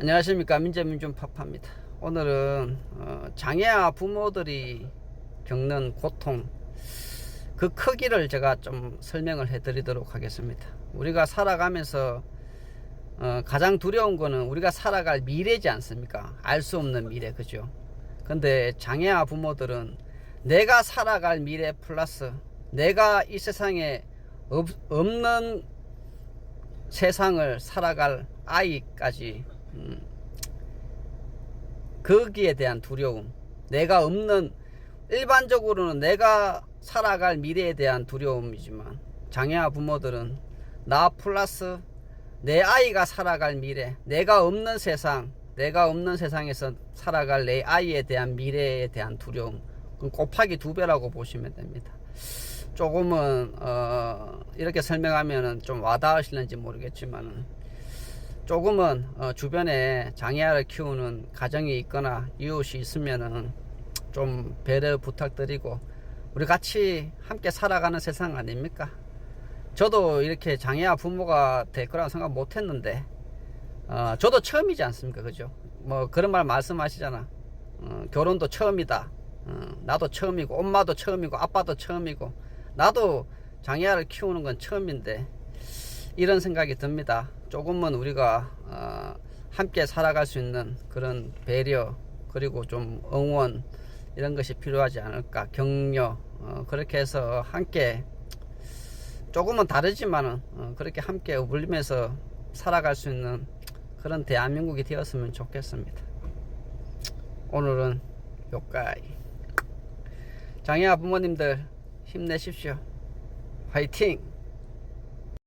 안녕하십니까 민재민준 파파입니다. 오늘은 어, 장애아 부모들이 겪는 고통 그 크기를 제가 좀 설명을 해 드리도록 하겠습니다. 우리가 살아가면서 어, 가장 두려운 거는 우리가 살아갈 미래지 않습니까? 알 수 없는 미래 그죠? 근데 장애아 부모들은 내가 살아갈 미래 플러스 내가 이 세상에 없, 없는 세상을 살아갈 아이까지 음, 거기에 대한 두려움. 내가 없는 일반적으로는 내가 살아갈 미래에 대한 두려움이지만 장애아 부모들은 나 플러스 내 아이가 살아갈 미래 내가 없는 세상 내가 없는 세상에서 살아갈 내 아이에 대한 미래에 대한 두려움. 곱하기 두 배라고 보시면 됩니다. 조금은 어, 이렇게 설명하면은 좀 와닿으실는지 모르겠지만은 조금은 어, 주변에 장애아를 키우는 가정이 있거나 이웃이 있으면은 좀 배려 부탁드리고 우리 같이 함께 살아가는 세상 아닙니까? 저도 이렇게 장애아 부모가 될 거라고 생각 못 했는데 어, 저도 처음이지 않습니까? 그죠? 뭐 그런 말 말씀하시잖아. 어, 결혼도 처음이다. 어, 나도 처음이고 엄마도 처음이고 아빠도 처음이고 나도 장애아를 키우는 건 처음인데 이런 생각이 듭니다. 조금은 우리가 어, 함께 살아갈 수 있는 그런 배려 그리고 좀 응원 이런 것이 필요하지 않을까 격려 어, 그렇게 해서 함께 조금은 다르지만은 어, 그렇게 함께 어울리면서 살아갈 수 있는 그런 대한민국이 되었으면 좋겠습니다. 오늘은 요까이 장애아 부모님들 힘내십시오. 화이팅!